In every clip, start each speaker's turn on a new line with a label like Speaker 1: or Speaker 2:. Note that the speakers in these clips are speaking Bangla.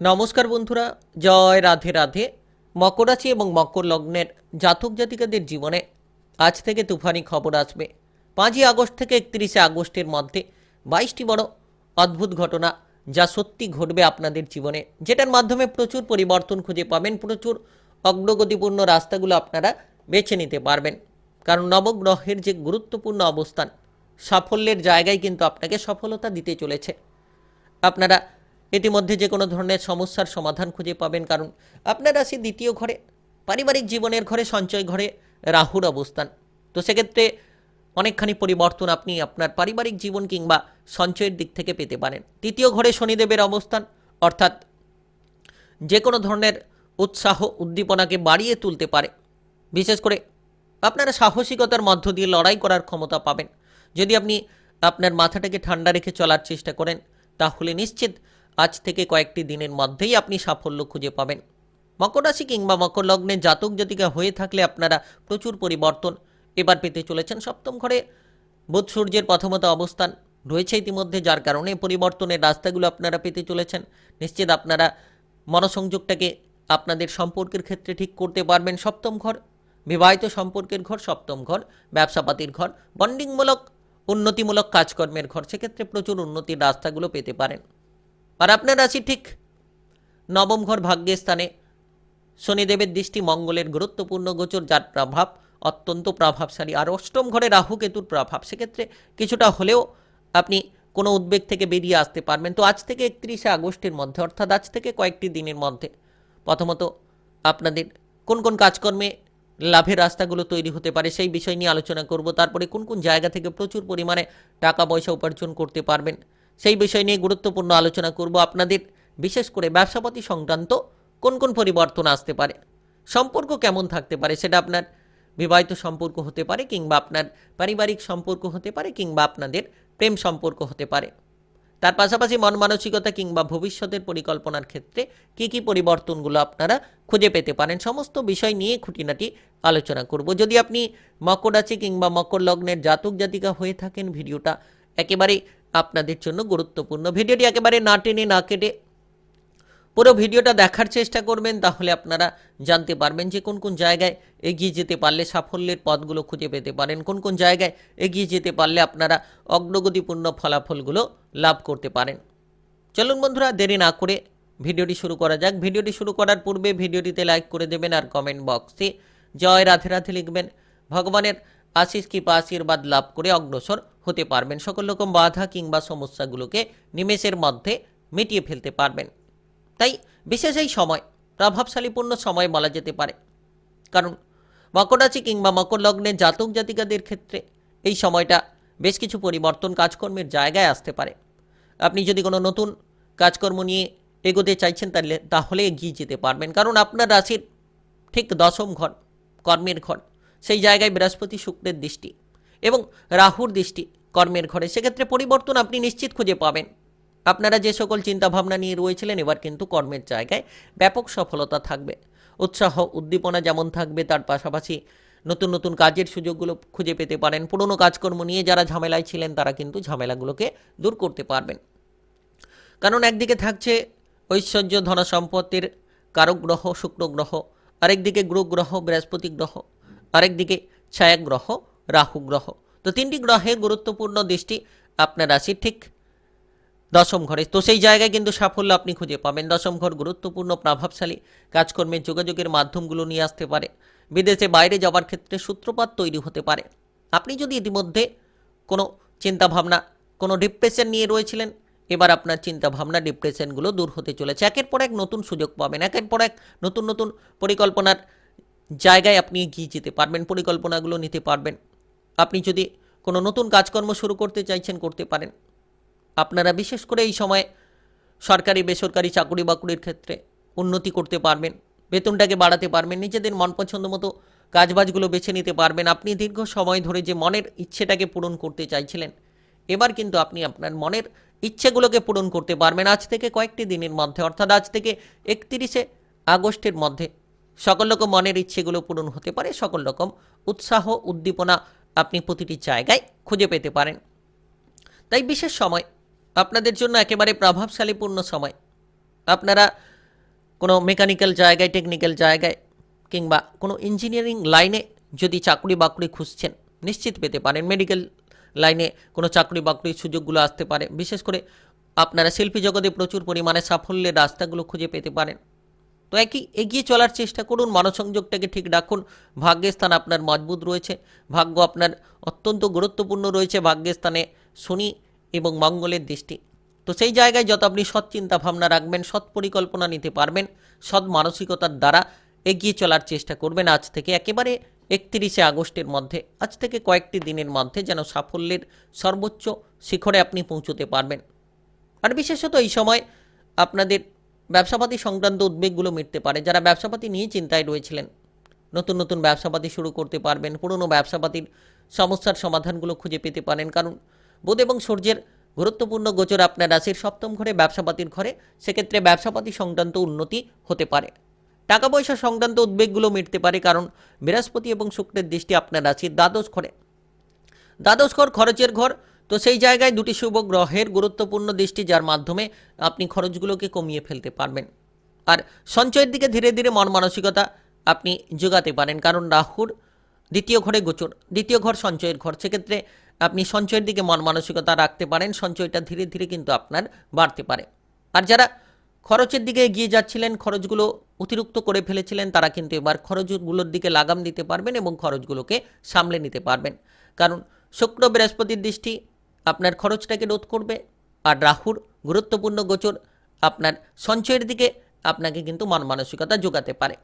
Speaker 1: নমস্কার বন্ধুরা, জয় রাধে রাধে। মকর রাশি এবং মকর লগ্নের জাতক জাতিকাদের জীবনে আজ থেকে তুফানি খবর আসবে। পাঁচই আগস্ট থেকে একত্রিশে আগস্টের মধ্যে বাইশটি বড় অদ্ভুত ঘটনা যা সত্যি ঘটবে আপনাদের জীবনে, যেটার মাধ্যমে প্রচুর পরিবর্তন খুঁজে পাবেন, প্রচুর অগ্রগতিপূর্ণ রাস্তাগুলো আপনারা বেছে নিতে পারবেন। কারণ নবগ্রহের যে গুরুত্বপূর্ণ অবস্থান, সাফল্যের জায়গায় কিন্তু আপনাকে সফলতা দিতে চলেছে। আপনারা ইতিমধ্যে যে কোনো ধরনের সমস্যার সমাধান খুঁজে পাবেন, কারণ আপনার রাশি দ্বিতীয় ঘরে, পারিবারিক জীবনের ঘরে, সঞ্চয় ঘরে রাহুর অবস্থান। তো সেক্ষেত্রে অনেকখানি পরিবর্তন আপনি আপনার পারিবারিক জীবন কিংবা সঞ্চয়ের দিক থেকে পেতে পারেন। তৃতীয় ঘরে শনিদেবের অবস্থান, অর্থাৎ যে কোনো ধরনের উৎসাহ উদ্দীপনাকে বাড়িয়ে তুলতে পারে। বিশেষ করে আপনারা সাহসিকতার মধ্য দিয়ে লড়াই করার ক্ষমতা পাবেন। যদি আপনি আপনার মাথাটাকে ঠান্ডা রেখে চলার চেষ্টা করেন, তাহলে নিশ্চিত আজ থেকে কয়েকটি দিনের মধ্যেই আপনি সাফল্য খুঁজে পাবেন। মকর রাশি কিংবা মকর লগ্নে জাতক জাতিকা হয়ে থাকলে আপনারা প্রচুর পরিবর্তন এবার পেতে চলেছেন সপ্তম ঘরে। বুধ সূর্যের প্রথমত অবস্থান রয়েছে ইতিমধ্যে, যার কারণে পরিবর্তনের রাস্তাগুলো আপনারা পেতে চলেছেন। নিশ্চিত আপনারা মনসংযোগটাকে আপনাদের সম্পর্কের ক্ষেত্রে ঠিক করতে পারবেন সপ্তম ঘর। বিবাহিত সম্পর্কের ঘর সপ্তম ঘর, ব্যবসাপাতির ঘর, বন্ডিংমূলক, উন্নতিমূলক কাজকর্মের ঘর, সেক্ষেত্রে প্রচুর উন্নতির রাস্তাগুলো পেতে পারেন। আর আপনার রাশি ঠিক নবম ঘর ভাগ্যের স্থানে শনিদেবের দৃষ্টি মঙ্গলের গুরুত্বপূর্ণ গোচর, যার প্রভাব অত্যন্ত প্রভাবশালী। আর অষ্টম ঘরে রাহু কেতুর প্রভাব। সেক্ষেত্রে কিছুটা হলেও আপনি কোনো উদ্বেগ থেকে বেরিয়ে আসতে পারবেন। তো আজ থেকে একত্রিশে আগস্টের মধ্যে, অর্থাৎ আজ থেকে কয়েকটি দিনের মধ্যে, প্রথমত আপনাদের কোন কোন কাজকর্মে লাভের রাস্তাগুলো তৈরি হতে পারে সেই বিষয় নিয়ে আলোচনা করব। তারপরে কোন কোন জায়গা থেকে প্রচুর পরিমাণে টাকা পয়সা উপার্জন করতে পারবেন। সেই বিষয় নিয়ে গুরুত্বপূর্ণ আলোচনা করব আপনাদের, বিশেষ করে ব্যবসাপাতি সংক্রান্ত কোন কোন পরিবর্তন আসতে পারে, সম্পর্ক কেমন থাকতে পারে সেটা আপনার বিবাহিত সম্পর্ক হতে পারে কিংবা আপনার পারিবারিক সম্পর্ক হতে পারে কিংবা আপনাদের প্রেম সম্পর্ক হতে পারে। তার পাশাপাশি মন মানসিকতা কিংবা ভবিষ্যতের পরিকল্পনার ক্ষেত্রে কী কী পরিবর্তনগুলো আপনারা খুঁজে পেতে পারেন, সমস্ত বিষয় নিয়ে খুঁটিনাটি আলোচনা করব। যদি আপনি মকর রাশি কিংবা মকর লগ্নের জাতক জাতিকা হয়ে থাকেন, ভিডিওটা একেবারেই আপনাদের জন্য গুরুত্বপূর্ণ। ভিডিওটি একেবারে না টেনে না কেটে পুরো ভিডিওটা দেখার চেষ্টা করবেন, তাহলে আপনারা জানতে পারবেন যে কোন কোন জায়গায় এগিয়ে যেতে পারলে সাফল্যের পথগুলো খুঁজে পেতে পারেন, কোন কোন জায়গায় এগিয়ে যেতে পারলে আপনারা অগ্রগতিপূর্ণ ফলাফলগুলো লাভ করতে পারেন। চলুন বন্ধুরা, দেরি না করে ভিডিওটি শুরু করা যাক। ভিডিওটি শুরু করার পূর্বে ভিডিওটিতে লাইক করে দেবেন আর কমেন্ট বক্সে জয় রাধে রাধে লিখবেন। ভগবানের আশিস কৃপা আশীর্বাদ লাভ করে অগ্রসর হতে পারবেন। সকল রকম বাধা কিংবা সমস্যাগুলোকে নিমেষের মধ্যে মিটিয়ে ফেলতে পারবেন। তাই বিশেষ এই সময় প্রভাবশালীপূর্ণ সময় বলা যেতে পারে। কারণ মকর রাশি কিংবা মকর লগ্নের জাতক জাতিকাদের ক্ষেত্রে এই সময়টা বেশ কিছু পরিবর্তন কাজকর্মের জায়গায় আসতে পারে। আপনি যদি কোনো নতুন কাজকর্ম নিয়ে এগোতে চাইছেন তাহলে তাহলে এগিয়ে যেতে পারবেন। কারণ আপনার রাশির ঠিক দশম ঘর, কর্মের ঘর। সেই জায়গায় বৃহস্পতি শুক্রের দৃষ্টি এবং রাহুর দৃষ্টি কর্মের ঘরে। সেক্ষেত্রে পরিবর্তন আপনি নিশ্চিত খুঁজে পাবেন। আপনারা যে সকল চিন্তাভাবনা নিয়ে রয়েছিলেন, এবার কিন্তু কর্মের জায়গায় ব্যাপক সফলতা থাকবে। উৎসাহ, উদ্দীপনা যেমন থাকবে, তার পাশাপাশি নতুন নতুন কাজের সুযোগগুলো খুঁজে পেতে পারেন। পুরনো কাজকর্ম নিয়ে যারা ঝামেলায় ছিলেন, তারা কিন্তু ঝামেলাগুলোকে দূর করতে পারবেন। কারণ একদিকে থাকছে ঐশ্বর্য ধন সম্পত্তির কারক গ্রহ, শুক্র গ্রহ, আরেকদিকে গুরু গ্রহ, বৃহস্পতি গ্রহ। আরেকদিকে ছায়া গ্রহ, রাহু গ্রহ। তো তিনটি গ্রহের গুরুত্বপূর্ণ দৃষ্টি আপনার রাশির, ঠিক? দশম ঘরে। তো সেই জায়গায় কিন্তু সাফল্য আপনি খুঁজে পাবেন। দশম ঘর গুরুত্বপূর্ণ, প্রভাবশালী কাজকর্মের যোগাযোগের মাধ্যমগুলো নিয়ে আসতে পারে। বিদেশে বাইরে যাওয়ার ক্ষেত্রে সূত্রপাত তৈরি হতে পারে। আপনি যদি ইতিমধ্যে কোনো চিন্তাভাবনা, কোনো ডিপ্রেশন নিয়ে রয়েছিলেন, এবার আপনার চিন্তাভাবনা ডিপ্রেশনগুলো দূর হতে চলেছে। একের পর এক নতুন সুযোগ পাবেন। একের পর এক নতুন নতুন পরিকল্পনার জায়গায় আপনি এগিয়ে যেতে পারবেন, পরিকল্পনাগুলো নিতে পারবেন। আপনি যদি কোনো নতুন কাজকর্ম শুরু করতে চাইছেন, করতে পারেন। আপনারা বিশেষ করে এই সময় সরকারি, বেসরকারি চাকরি বাকরির ক্ষেত্রে উন্নতি করতে পারবেন, বেতনটাকে বাড়াতে পারবেন, নিজেদের মন পছন্দ মতো কাজবাজগুলো বেছে নিতে পারবেন। আপনি দীর্ঘ সময় ধরে যে মনের ইচ্ছেটাকে পূরণ করতে চাইছিলেন, এবার কিন্তু আপনি আপনার মনের ইচ্ছেগুলোকে পূরণ করতে পারবেন। আজ থেকে কয়েকটি দিনের মধ্যে, অর্থাৎ আজ থেকে একত্রিশে আগস্টের মধ্যে। সকল রকম মনের ইচ্ছেগুলো পূরণ হতে পারে, সকল রকম উৎসাহ, উদ্দীপনা আপনি প্রতিটি জায়গায় খুঁজে পেতে পারেন। তাই বিশেষ সময়, আপনাদের জন্য একেবারে প্রভাবশালীপূর্ণ সময়। আপনারা কোনো মেকানিক্যাল জায়গায়, টেকনিক্যাল জায়গায় কিংবা কোনো ইঞ্জিনিয়ারিং লাইনে যদি চাকরি বাকরি খুঁজছেন, নিশ্চিত পেতে পারেন। মেডিকেল লাইনে কোনো চাকরি বাকরির সুযোগগুলো আসতে পারে। বিশেষ করে আপনারা শিল্পী জগতে প্রচুর পরিমাণে সাফল্যের রাস্তাগুলো খুঁজে পেতে পারেন। তো একই, এগিয়ে চলার চেষ্টা করুন, মনসংযোগটাকে ঠিক রাখুন। ভাগ্যের স্থান আপনার মজবুত রয়েছে, ভাগ্য আপনার অত্যন্ত গুরুত্বপূর্ণ রয়েছে, ভাগ্যের স্থানে শনি এবং মঙ্গলের দৃষ্টি। তো সেই জায়গায় যত আপনি সৎ চিন্তা ভাবনা রাখবেন সৎ পরিকল্পনা নিতে পারবেন, সৎ মানসিকতার দ্বারা এগিয়ে চলার চেষ্টা করবেন আজ থেকে একেবারে একত্রিশে আগস্টের মধ্যে। আজ থেকে কয়েকটি দিনের মধ্যে যেন সাফল্যের সর্বোচ্চ শিখরে আপনি পৌঁছতে পারবেন। আর বিশেষত এই সময় আপনাদের ব্যবসাপাতি সংক্রান্ত উদ্বেগগুলো মিটতে পারে। যারা ব্যবসাপাতি নিয়ে চিন্তায় রয়েছিলেন, নতুন নতুন ব্যবসাপাতি শুরু করতে পারবেন, পুরনো ব্যবসাপাতির সমস্যার সমাধানগুলো খুঁজে পেতে পারেন। কারণ বুধ এবং সূর্যের গুরুত্বপূর্ণ গোচর আপনার রাশির সপ্তম ঘরে, ব্যবসাপাতির ঘরে, সেক্ষেত্রে ব্যবসাপাতি সংক্রান্ত উন্নতি হতে পারে। টাকা পয়সা সংক্রান্ত উদ্বেগগুলো মিটতে পারে, কারণ বৃহস্পতি এবং শুক্রের দৃষ্টি আপনার রাশির দ্বাদশ ঘরে। দ্বাদশ ঘর খরচের ঘর তো সেই জায়গায় দুটি শুভ গ্রহের গুরুত্বপূর্ণ দৃষ্টি যার মাধ্যমে আপনি খরচগুলোকে কমিয়ে ফেলতে পারবেন। আর সঞ্চয়ের দিকে ধীরে ধীরে মন মানসিকতা আপনি যোগাতে পারেন, কারণ রাহুর দ্বিতীয় ঘরে গোচর, দ্বিতীয় ঘর সঞ্চয়ের ঘর। সেক্ষেত্রে আপনি সঞ্চয়ের দিকে মন মানসিকতা রাখতে পারেন, সঞ্চয়টা ধীরে ধীরে কিন্তু আপনার বাড়তে পারে। আর যারা খরচের দিকে এগিয়ে যাচ্ছিলেন, খরচগুলো অতিরিক্ত করে ফেলেছিলেন, তারা কিন্তু এবার খরচগুলোর দিকে লাগাম দিতে পারবেন এবং খরচগুলোকে সামলে নিতে পারবেন। কারণ শুক্র বৃহস্পতির দৃষ্টি আপনার খরচটাকে রোধ করবে। আর রাহুর গুরুত্বপূর্ণ গোচর আপনার সঞ্চয়ের দিকে আপনাকে কিন্তু মন মানসিকতা যোগাতে পারে।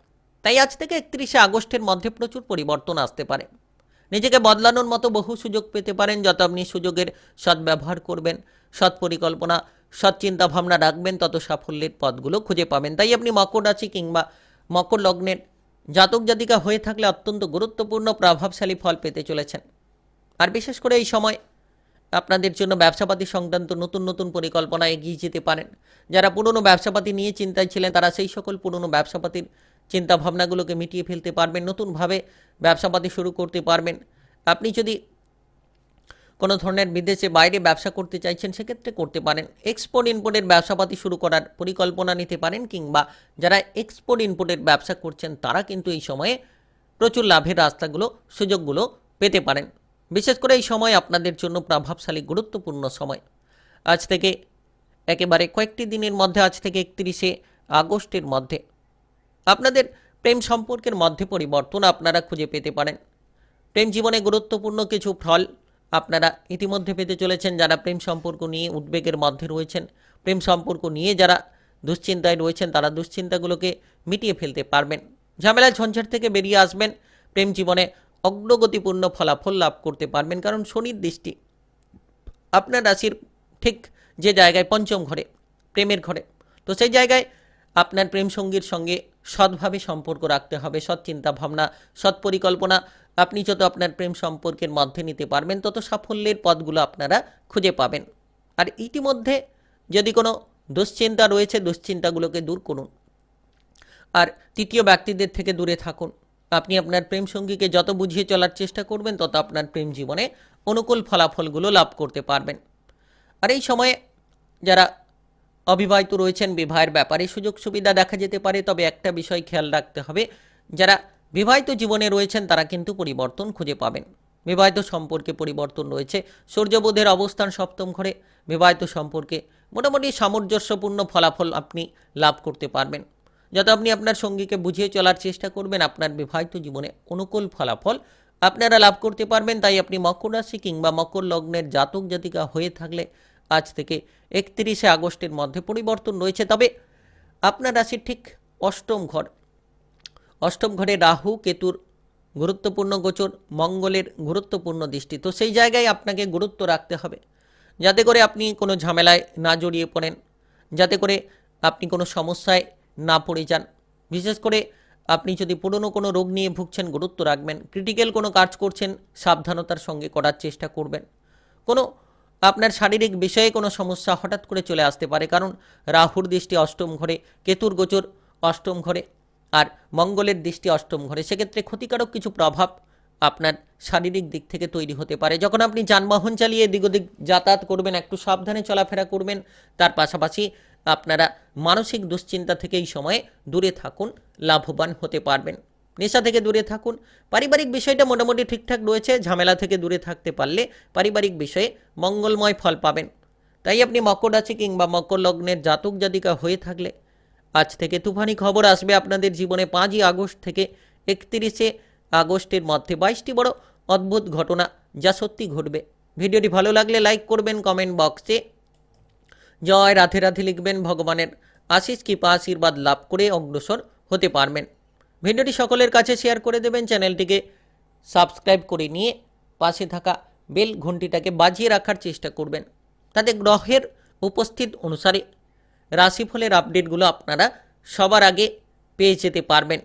Speaker 1: তাই আজ থেকে একত্রিশে আগস্টের মধ্যে প্রচুর পরিবর্তন আসতে পারে। নিজেকে বদলানোর মতো বহু সুযোগ পেতে পারেন যত আপনি সুযোগের সদ্ব্যবহার করবেন সৎ পরিকল্পনা সৎ চিন্তা ভাবনা রাখবেন, তত সাফল্যের পথগুলো খুঁজে পাবেন। তাই আপনি মকর রাশি কিংবা মকর লগ্নের জাতক জাতিকা হয়ে থাকলে অত্যন্ত গুরুত্বপূর্ণ, প্রভাবশালী ফল পেতে চলেছেন। আর বিশেষ করে এই সময় আপনাদের জন্য ব্যবসাপাতি সংক্রান্ত নতুন নতুন পরিকল্পনা এগিয়ে যেতে পারেন। যারা পুরনো ব্যবসাপাতি নিয়ে চিন্তায় ছিলেন, তারা সেই সকল পুরনো ব্যবসাপাতির চিন্তা ভাবনাগুলোকে মিটিয়ে ফেলতে পারবেন, নতুনভাবে ব্যবসাপাতি শুরু করতে পারবেন। আপনি যদি কোনো ধরনের বিদেশে বাইরে ব্যবসা করতে চাইছেন, সেক্ষেত্রে করতে পারেন। এক্সপোর্ট ইম্পোর্টের ব্যবসাপাতি শুরু করার পরিকল্পনা নিতে পারেন, কিংবা যারা এক্সপোর্ট ইম্পোর্টের ব্যবসা করছেন, তারা কিন্তু এই সময়ে প্রচুর লাভের রাস্তাগুলো, সুযোগগুলো পেতে পারেন। বিশেষ করে এই সময় আপনাদের জন্য প্রভাবশালী, গুরুত্বপূর্ণ সময়। আজ থেকে একেবারে কয়েকটি দিনের মধ্যে, আজ থেকে একত্রিশে আগস্টের মধ্যে। আপনাদের প্রেম সম্পর্কের মধ্যে পরিবর্তন আপনারা খুঁজে পেতে পারেন। প্রেম জীবনে গুরুত্বপূর্ণ কিছু ফল আপনারা ইতিমধ্যে পেতে চলেছেন, যারা প্রেম সম্পর্ক নিয়ে উদ্বেগের মধ্যে রয়েছেন। প্রেম সম্পর্ক নিয়ে যারা দুশ্চিন্তায় রয়েছেন, তারা দুশ্চিন্তাগুলোকে মিটিয়ে ফেলতে পারবেন। ঝামেলা ঝঞ্ঝাট থেকে বেরিয়ে আসবেন। প্রেম জীবনে অগ্রগতিপূর্ণ ফলাফল লাভ করতে পারবেন, কারণ শনির দৃষ্টি আপনার রাশির ঠিক যে জায়গায় পঞ্চম ঘরে, প্রেমের ঘরে, তো সেই জায়গায় আপনার প্রেম সঙ্গীর সঙ্গে সৎভাবে সম্পর্ক রাখতে হবে, সৎ চিন্তা ভাবনা, সৎ পরিকল্পনা, আপনি যত আপনার প্রেম সম্পর্কের মধ্যে নিতে পারবেন, তত সাফল্যের পথগুলো আপনারা খুঁজে পাবেন। আর ইতিমধ্যে যদি কোনো দুশ্চিন্তা রয়েছে, দুশ্চিন্তাগুলোকে দূর করুন। আর তৃতীয় ব্যক্তিদের থেকে দূরে থাকুন। আপনি আপনার প্রেম সঙ্গীকে যত বুঝিয়ে চলার চেষ্টা করবেন, তত আপনার প্রেম জীবনে অনুকূল ফলাফলগুলো লাভ করতে পারবেন। আর এই সময়ে যারা অবিবাহিত রয়েছেন, বিবাহের ব্যাপারে সুযোগ সুবিধা দেখা যেতে পারে, তবে একটা বিষয় খেয়াল রাখতে হবে, যারা বিবাহিত জীবনে রয়েছেন, তারা কিন্তু পরিবর্তন খুঁজে পাবেন। বিবাহিত সম্পর্কে পরিবর্তন রয়েছে, সূর্যবোধের অবস্থান সপ্তম ঘরে, বিবাহিত সম্পর্কে মোটামুটি সামঞ্জস্যপূর্ণ ফলাফল আপনি লাভ করতে পারবেন। যত আপনি আপনার সঙ্গীকে বুঝিয়ে চলার চেষ্টা করবেন, আপনার বিবাহিত জীবনে অনুকূল ফলাফল আপনারা লাভ করতে পারবেন। তাই আপনি মকর রাশি কিংবা মকর লগ্নের জাতক জাতিকা হয়ে থাকলে আজ থেকে একত্রিশে আগস্টের মধ্যে পরিবর্তন রয়েছে। তবে আপনার রাশির ঠিক অষ্টম ঘর, অষ্টম ঘরে রাহু, কেতুর গুরুত্বপূর্ণ গোচর, মঙ্গলের গুরুত্বপূর্ণ দৃষ্টি। তো সেই জায়গায় আপনাকে গুরুত্ব রাখতে হবে। যাতে করে আপনি কোনো ঝামেলায় না জড়িয়ে পড়েন, যাতে করে আপনি কোনো সমস্যায় না পড়ে যান। বিশেষ করে আপনি যদি পুরনো কোনো রোগ নিয়ে ভুগছেন, গুরুত্ব রাখবেন ক্রিটিক্যাল কোনো কাজ করছেন, সাবধানতার সঙ্গে করার চেষ্টা করবেন। কোনো আপনার শারীরিক বিষয়ে কোনো সমস্যা হঠাৎ করে চলে আসতে পারে, কারণ রাহুর দৃষ্টি অষ্টম ঘরে, কেতুর গোচর অষ্টম ঘরে আর মঙ্গলের দৃষ্টি অষ্টম ঘরে। সেক্ষেত্রে ক্ষতিকারক কিছু প্রভাব আপনার শারীরিক দিক থেকে তৈরি হতে পারে। যখন আপনি যানবাহন চালিয়ে ওদিক যাতায়াত করবেন, একটু সাবধানে চলাফেরা করবেন, তার পাশাপাশি আপনারা মানসিক দুশ্চিন্তা থেকে এই সময়ে দূরে থাকুন, লাভবান হতে পারবেন। নেশা থেকে দূরে থাকুন। পারিবারিক বিষয়টা মোটামুটি ঠিকঠাক রয়েছে, ঝামেলা থেকে দূরে থাকতে পারলে পারিবারিক বিষয়ে মঙ্গলময় ফল পাবেন। তাই আপনি মকর রাশি কিংবা মকর লগ্নের জাতক জাতিকা হয়ে থাকলে আজ থেকে তুফানি খবর আসবে আপনাদের জীবনে পাঁচই আগস্ট থেকে একত্রিশে আগস্টের মধ্যে। বাইশটি বড় অদ্ভুত ঘটনা যা সত্যি ঘটবে। ভিডিওটি ভালো লাগলে লাইক করবেন, কমেন্ট বক্সে জয় রাধে রাধে লিখবেন ভগবানের। আশিস কৃপা আশীর্বাদ লাভ করে অগ্রসর হতে পারবেন। ভিডিওটি সকলের কাছে শেয়ার করে দেবেন, চ্যানেলটিকে সাবস্ক্রাইব করে নিয়ে পাশে থাকা বেল ঘন্টিটাকে বাজিয়ে রাখার চেষ্টা করবেন। তাতে গ্রহের উপস্থিত অনুসারে রাশিফলের আপডেটগুলো আপনারা সবার আগে পেয়ে যেতে পারবেন।